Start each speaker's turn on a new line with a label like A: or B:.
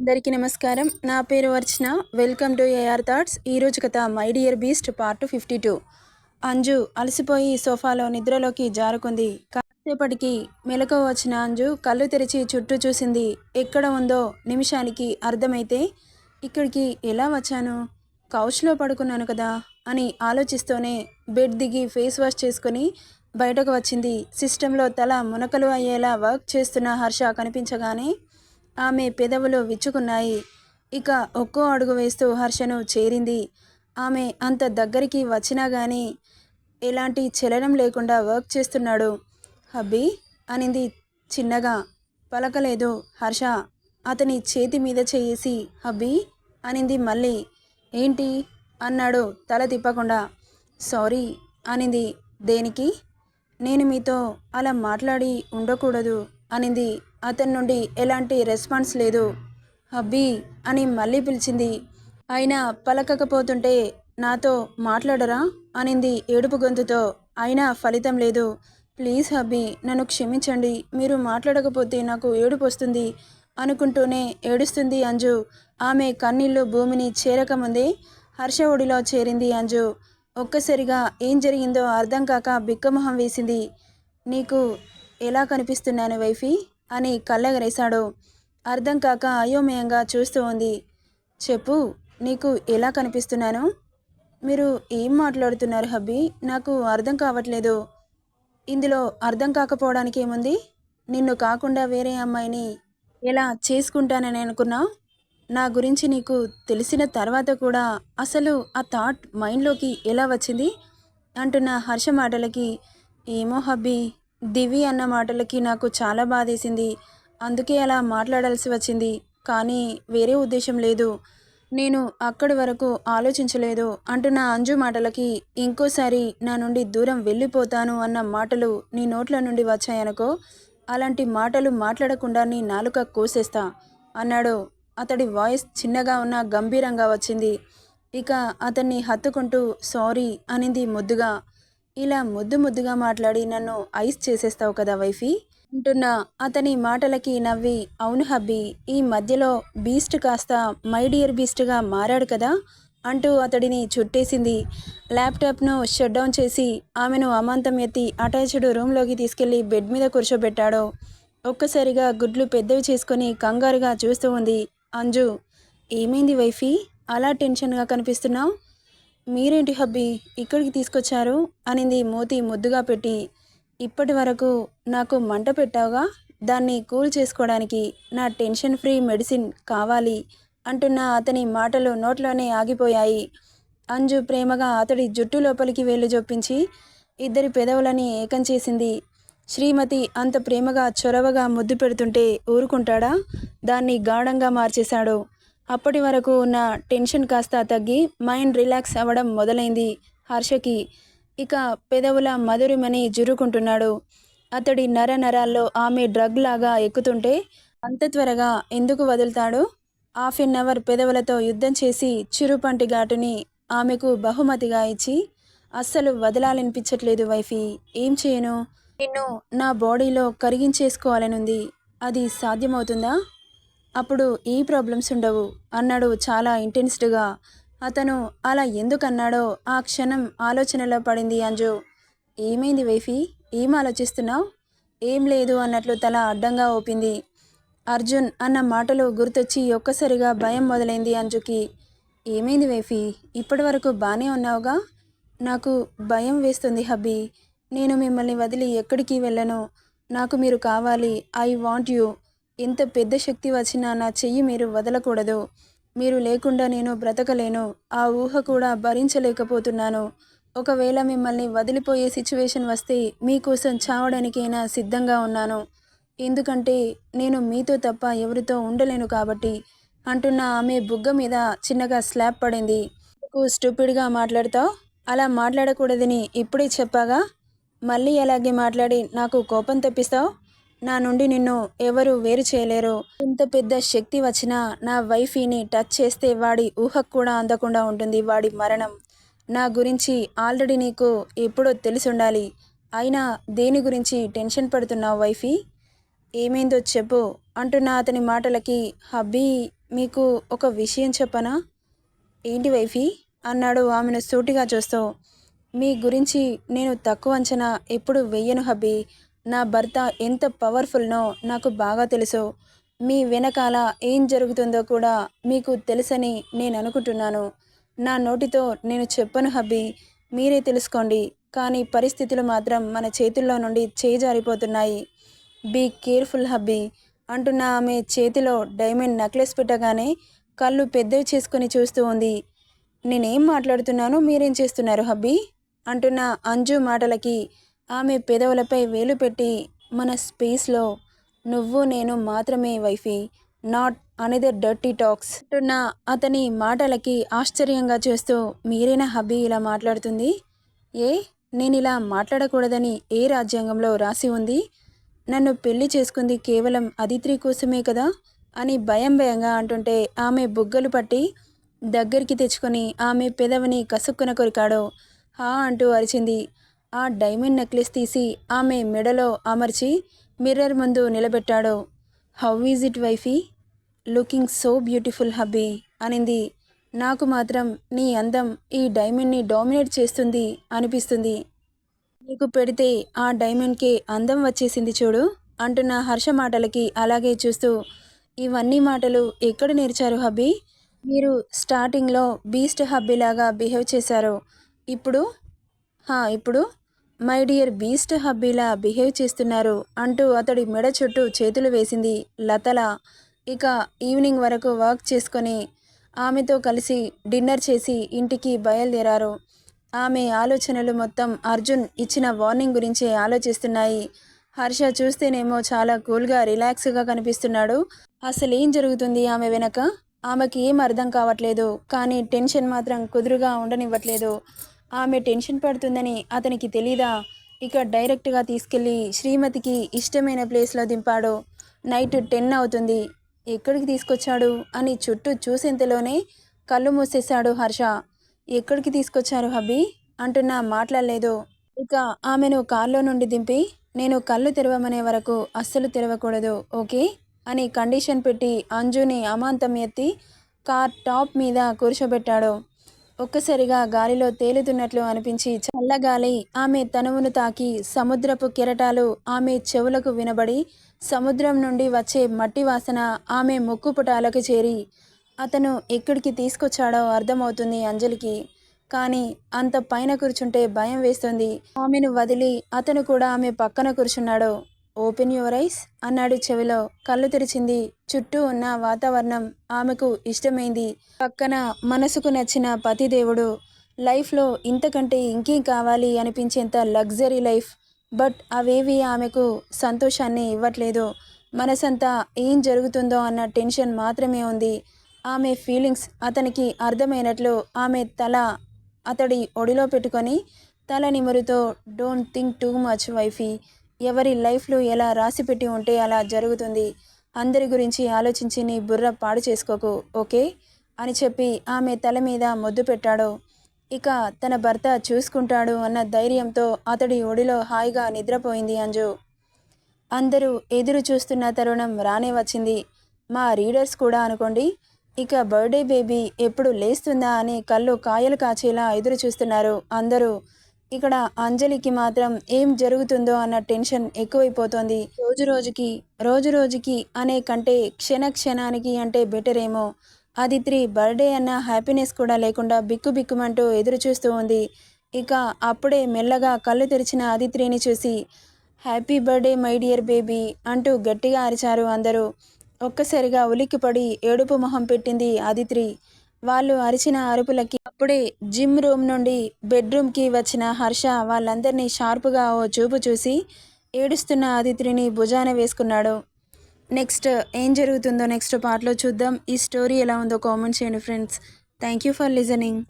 A: అందరికీ నమస్కారం. నా పేరు Archana. Welcome to AR thoughts. ఈరోజు కథ my dear beast part fifty two. Anju అలసిపోయి సోఫాలో నిద్రలోకి జారుకుంది. కాసేపటికి మెలకువ వచ్చిన అంజు కళ్ళు తెరిచి చుట్టూ చూసింది. ఎక్కడ ఉందో నిమిషానికి అర్థమైతే ఇక్కడికి ఎలా వచ్చాను? కౌచ్లో పడుకున్నాను కదా అని ఆలోచిస్తూనే బెడ్ దిగి ఫేస్ వాష్ చేసుకొని బయటకు వచ్చింది. సిస్టంలో తల మునకలు అయ్యేలా వర్క్ చేస్తున్న హర్ష కనిపించగానే ఆమె పెదవులు విచ్చుకున్నాయి. ఇక ఒక్కో అడుగు వేస్తూ హర్షను చేరింది. ఆమె అంత దగ్గరికి వచ్చినా గానీ ఎలాంటి చలనం లేకుండా వర్క్ చేస్తున్నాడు. హబ్బీ అనింది చిన్నగా. పలకలేదు హర్ష. అతని చేతి మీద చేసి హబ్బీ అనింది మళ్ళీ. ఏంటి? అన్నాడు తల తిప్పకుండా. సారీ అనింది. దేనికి? నేను మీతో అలా మాట్లాడి ఉండకూడదు అనింది. అతని నుండి ఎలాంటి రెస్పాన్స్ లేదు. హబ్బీ అని మళ్ళీ పిలిచింది. అయినా పలకకపోతుంటే నాతో మాట్లాడరా అనింది ఏడుపు గొంతుతో. అయినా ఫలితం లేదు. ప్లీజ్ హబ్బీ నన్ను క్షమించండి. మీరు మాట్లాడకపోతే నాకు ఏడుపు వస్తుంది అనుకుంటూనే ఏడుస్తుంది అంజు. ఆమె కన్నీళ్ళు భూమిని చేరకముందే హర్ష ఒడిలో చేరింది అంజు. ఒక్కసారిగా ఏం జరిగిందో అర్థం కాక బిక్కమొహం వేసింది. నీకు ఎలా కనిపిస్తున్నాను వైఫీ? అని కళ్ళెగరేశాడు. అర్థం కాక అయోమయంగా చూస్తూ ఉంది. చెప్పు నీకు ఎలా కనిపిస్తున్నాను? మీరు ఏం మాట్లాడుతున్నారు హబ్బీ? నాకు అర్థం కావట్లేదు. ఇందులో అర్థం కాకపోవడానికి ఏముంది? నిన్ను కాకుండా వేరే అమ్మాయిని ఎలా చేసుకుంటానని అనుకున్నా? నా గురించి నీకు తెలిసిన తర్వాత కూడా అసలు ఆ థాట్ మైండ్లోకి ఎలా వచ్చింది? అంటున్న హర్ష మాటలకి ఏమో హబ్బీ. దివి అన్న మాటలకి నాకు చాలా బాధేసింది. అందుకే అలా మాట్లాడాల్సి వచ్చింది. కానీ వేరే ఉద్దేశం లేదు. నేను అక్కడి వరకు ఆలోచించలేదు. అంటున్న అంజు మాటలకి ఇంకోసారి నా నుండి దూరం వెళ్ళిపోతాను అన్న మాటలు నీ నోట్ల నుండి వచ్చాయనుకో అలాంటి మాటలు మాట్లాడకుండా నీ నాలుక కోసేస్తా అన్నాడు. అతడి వాయిస్ చిన్నగా ఉన్న గంభీరంగా వచ్చింది. ఇక అతన్ని హత్తుకుంటూ సారీ అనింది ముద్దుగా. ఇలా ముద్దు ముద్దుగా మాట్లాడి నన్ను ఐస్ చేసేస్తావు కదా వైఫీ? అంటున్న అతని మాటలకి నవ్వి అవును హబ్బీ ఈ మధ్యలో బీస్ట్ కాస్త మై డియర్ బీస్ట్గా మారాడు కదా? అంటూ అతడిని చుట్టేసింది. ల్యాప్టాప్ను షట్ డౌన్ చేసి ఆమెను అమాంతం ఎత్తి అటాచ్డ్ రూమ్లోకి తీసుకెళ్ళి బెడ్ మీద కూర్చోబెట్టాడు. ఒక్కసారిగా గుడ్లు పెద్దవి చేసుకొని కంగారుగా చూస్తూ ఉంది. అంజు ఏమైంది వైఫీ? అలా టెన్షన్గా కనిపిస్తున్నావు? మీరేంటి హబ్బీ? ఇక్కడికి తీసుకొచ్చారు? అనింది మూతి ముద్దుగా పెట్టి. ఇప్పటి వరకు నాకు మంట పెట్టావుగా? దాన్ని కూల్ చేసుకోవడానికి నా టెన్షన్ ఫ్రీ మెడిసిన్ కావాలి అంటున్న అతని మాటలు నోట్లోనే ఆగిపోయాయి. అంజు ప్రేమగా అతడి జుట్టు లోపలికి వేలు జొప్పించి ఇద్దరి పెదవులని ఏకం చేసింది. శ్రీమతి అంత ప్రేమగా చొరవగా ముద్దు పెడుతుంటే ఊరుకుంటాడా? దాన్ని గాఢంగా మార్చేశాడు. అప్పటి వరకు ఉన్న టెన్షన్ కాస్త తగ్గి మైండ్ రిలాక్స్ అవ్వడం మొదలైంది హర్షకి. ఇక పెదవుల మధురిమని జురుకుంటున్నాడు. అతడి నర నరాల్లో ఆమె డ్రగ్ లాగా ఎక్కుతుంటే అంత త్వరగా ఎందుకు వదులుతాడు? హాఫ్ ఎన్ అవర్ పెదవులతో యుద్ధం చేసి చిరుపంటి ఘాటుని ఆమెకు బహుమతిగా ఇచ్చి అస్సలు వదలాలనిపించట్లేదు వైఫీ. ఏం చేయను? నిన్ను నా బాడీలో కరిగించేసుకోవాలనుంది. అది సాధ్యమవుతుందా? అప్పుడు ఈ ప్రాబ్లమ్స్ ఉండవు అన్నాడు చాలా ఇంటెన్స్డ్గా. అతను అలా ఎందుకన్నాడో ఆ క్షణం ఆలోచనలో పడింది అంజు. ఏమైంది వైఫీ? ఏం ఆలోచిస్తున్నావు? ఏం లేదు అన్నట్లు తల అడ్డంగా ఊపింది. అర్జున్ అన్న మాటలు గుర్తొచ్చి ఒక్కసారిగా భయం మొదలైంది అంజుకి. ఏమైంది వైఫీ? ఇప్పటి వరకు బాగానే ఉన్నావుగా? నాకు భయం వేస్తుంది హబ్బీ. నేను మిమ్మల్ని వదిలి ఎక్కడికి వెళ్ళను. నాకు మీరు కావాలి. I want you. ఎంత పెద్ద శక్తి వచ్చినా నా చెయ్యి మీరు వదలకూడదు. మీరు లేకుండా నేను బ్రతకలేను. ఆ ఊహ కూడా భరించలేకపోతున్నాను. ఒకవేళ మిమ్మల్ని వదిలిపోయే సిచ్యువేషన్ వస్తే మీకోసం చావడానికైనా సిద్ధంగా ఉన్నాను. ఎందుకంటే నేను మీతో తప్ప ఎవరితో ఉండలేను కాబట్టి అంటున్న ఆమె బుగ్గ మీద చిన్నగా స్లాబ్ పడింది. నువ్వు స్టూపిడ్గా మాట్లాడతావు? అలా మాట్లాడకూడదని ఇప్పుడే చెప్పాగా? మళ్ళీ అలాగే మాట్లాడి నాకు కోపం తెప్పిస్తావు? నా నుండి నిన్ను ఎవరు వేరు చేయలేరు. ఇంత పెద్ద శక్తి వచ్చినా నా వైఫీని టచ్ చేస్తే వాడి ఊహకు కూడా అందకుండా ఉంటుంది. వాడి మరణం నా గురించి ఆల్రెడీ నీకు ఎప్పుడో తెలిసి ఉండాలి అయినా దేని గురించి టెన్షన్ పడుతున్నావు వైఫీ? ఏమైందో చెప్పు అంటున్న అతని మాటలకి హబ్బీ మీకు ఒక విషయం చెప్పనా? ఏంటి వైఫీ? అన్నాడు ఆమెను సూటిగా చూస్తూ. మీ గురించి నేను తక్కువ అంచనా ఎప్పుడు వెయ్యను హబ్బీ. నా భర్త ఎంత పవర్ఫుల్నో నాకు బాగా తెలుసు. మీ వెనకాల ఏం జరుగుతుందో కూడా మీకు తెలుసని నేను అనుకుంటున్నాను. నా నోటితో నేను చెప్పను హబ్బీ. మీరే తెలుసుకోండి. కానీ పరిస్థితులు మాత్రం మన చేతుల్లో నుండి చేజారిపోతున్నాయి. బీ కేర్ఫుల్ హబ్బీ అంటున్న ఆమె చేతిలో డైమండ్ నెక్లెస్ పెట్టగానే కళ్ళు పెద్దవి చేసుకుని చూస్తూ ఉంది. నేనేం మాట్లాడుతున్నాను మీరేం చేస్తున్నారు హబ్బీ? అంటున్న అంజు మాటలకి ఆమె పెదవులపై వేలు పెట్టి మన స్పేస్లో నువ్వు నేను మాత్రమే wifey not another dirty talks అంటున్న అతని మాటలకి ఆశ్చర్యంగా చూస్తూ మీరేనా హబ్బీ ఇలా మాట్లాడుతుంది? ఏ నేను ఇలా మాట్లాడకూడదని ఏ రాజ్యాంగంలో రాసి ఉంది? నన్ను పెళ్ళి చేసుకుంది కేవలం అదిత్రి కోసమే కదా? అని భయం భయంగా అంటుంటే ఆమె బుగ్గలు పట్టి దగ్గరికి తెచ్చుకొని ఆమె పెదవిని కసుక్కున కొరికాడు. హా అంటూ అరిచింది. ఆ డైమండ్ నెక్లెస్ తీసి ఆమె మెడలో అమర్చి మిర్రర్ ముందు నిలబెట్టాడు. How is it wifey? Looking so beautiful hubby అనింది. నాకు మాత్రం నీ అందం ఈ డైమండ్ని డామినేట్ చేస్తుంది అనిపిస్తుంది. నీకు పెడితే ఆ డైమండ్కి అందం వచ్చేసింది చూడు అంటున్న హర్ష మాటలకి అలాగే చూస్తూ. ఇవన్నీ మాటలు ఎక్కడ నేర్చారు హబ్బీ? మీరు స్టార్టింగ్లో బీస్ట్ హబ్బీ లాగా బిహేవ్ చేశారు. ఇప్పుడు? హా ఇప్పుడు మై డియర్ బీస్ట్ హబ్బీలా బిహేవ్ చేస్తున్నారు అంటూ అతడి మెడ చుట్టూ చేతులు వేసింది లతల. ఇక ఈవినింగ్ వరకు వర్క్ చేసుకొని ఆమెతో కలిసి డిన్నర్ చేసి ఇంటికి బయలుదేరారు. ఆమె ఆలోచనలు మొత్తం అర్జున్ ఇచ్చిన వార్నింగ్ గురించే ఆలోచిస్తున్నాయి. హర్ష చూస్తేనేమో చాలా కూల్గా రిలాక్స్గా కనిపిస్తున్నాడు. అసలు ఏం జరుగుతుంది ఆమె వెనక? ఆమెకి ఏం అర్థం కావట్లేదు. కానీ టెన్షన్ మాత్రం కుదురుగా ఉండనివ్వట్లేదు. ఆమె టెన్షన్ పడుతుందని అతనికి తెలీదా? ఇక డైరెక్ట్గా తీసుకెళ్ళి శ్రీమతికి ఇష్టమైన ప్లేస్లో దింపాడు. నైట్ టెన్ అవుతుంది. ఎక్కడికి తీసుకొచ్చాడు? అని చుట్టూ చూసేంతలోనే కళ్ళు మూసేశాడు హర్ష. ఎక్కడికి తీసుకొచ్చారు హబ్బీ? అంటున్నా మాట్లాడలేదు. ఇక ఆమెను కార్లో నుండి దింపి నేను కళ్ళు తెరవమనే వరకు అస్సలు తెరవకూడదు ఓకే? అని కండిషన్ పెట్టి అంజుని అమాంతం ఎత్తి కార్ టాప్ మీద కూర్చోబెట్టాడు. ఒక్కసారిగా గాలిలో తేలుతున్నట్లు అనిపించి చల్లగాలి. ఆమె తనువును తాకి సముద్రపు కెరటాలు ఆమె చెవులకు వినబడి సముద్రం నుండి వచ్చే మట్టి వాసన ఆమె ముక్కుపుటాలకు చేరి అతను ఎక్కడికి తీసుకొచ్చాడో అర్థమవుతుంది అంజలికి. కానీ అంత పైన కూర్చుంటే భయం వేస్తుంది. ఆమెను వదిలి అతను కూడా ఆమె పక్కన కూర్చున్నాడు. ఓపెన్ యువర్ ఐస్ అన్నాడు చెవిలో. కళ్ళు తెరిచింది. చుట్టూ ఉన్న వాతావరణం ఆమెకు ఇష్టమైంది. పక్కన మనసుకు నచ్చిన పతిదేవుడు లైఫ్లో ఇంతకంటే ఇంకేం కావాలి అనిపించేంత లగ్జరీ లైఫ్. బట్ అవేవి ఆమెకు సంతోషాన్ని ఇవ్వట్లేదు. మనసంతా ఏం జరుగుతుందో అన్న టెన్షన్ మాత్రమే ఉంది. ఆమె ఫీలింగ్స్ అతనికి అర్థమైనట్లు ఆమె తల అతడి ఒడిలో పెట్టుకొని తల నిమురుతో don't think too much wifey. ఎవరి లైఫ్లో ఎలా రాసిపెట్టి ఉంటే అలా జరుగుతుంది. అందరి గురించి ఆలోచించి నీ బుర్ర పాడు చేసుకోకు ఓకే? అని చెప్పి ఆమె తల మీద మొద్దు పెట్టాడు. ఇక తన భర్త చూసుకుంటాడు అన్న ధైర్యంతో అతడి ఒడిలో హాయిగా నిద్రపోయింది అంజు. అందరూ ఎదురు చూస్తున్న తరుణం రానే వచ్చింది. మా రీడర్స్ కూడా అనుకోండి ఇక బర్త్డే బేబీ ఎప్పుడు లేస్తుందా అని కళ్ళు కాయలు కాచేలా ఎదురు చూస్తున్నారు అందరూ. ఇక్కడ అంజలికి మాత్రం ఏం జరుగుతుందో అన్న టెన్షన్ ఎక్కువైపోతోంది. రోజు రోజుకి రోజు రోజుకి అనే కంటే క్షణ క్షణానికి అంటే బెటర్ ఏమో. ఆదిత్రి బర్త్డే అన్న హ్యాపీనెస్ కూడా లేకుండా బిక్కు బిక్కుమంటూ ఎదురు చూస్తూ ఉంది. ఇక అప్పుడే మెల్లగా కళ్ళు తెరిచిన ఆదిత్రిని చూసి happy birthday my dear baby అంటూ గట్టిగా అరిచారు అందరూ. ఒక్కసారిగా ఉలిక్కిపడి ఏడుపు మొహం పెట్టింది ఆదిత్రి. వాళ్ళు అరిచిన అరుపులకి అప్పుడే జిమ్ రూమ్ నుండి బెడ్రూమ్కి వచ్చిన హర్ష వాళ్ళందరినీ షార్పుగా ఓ చూపు చూసి ఏడుస్తున్న ఆదిత్రిని భుజాన వేసుకున్నాడు. నెక్స్ట్ ఏం జరుగుతుందో నెక్స్ట్ పార్ట్లో చూద్దాం. ఈ స్టోరీ ఎలా ఉందో కామెంట్ చేయండి friends. Thank you for listening.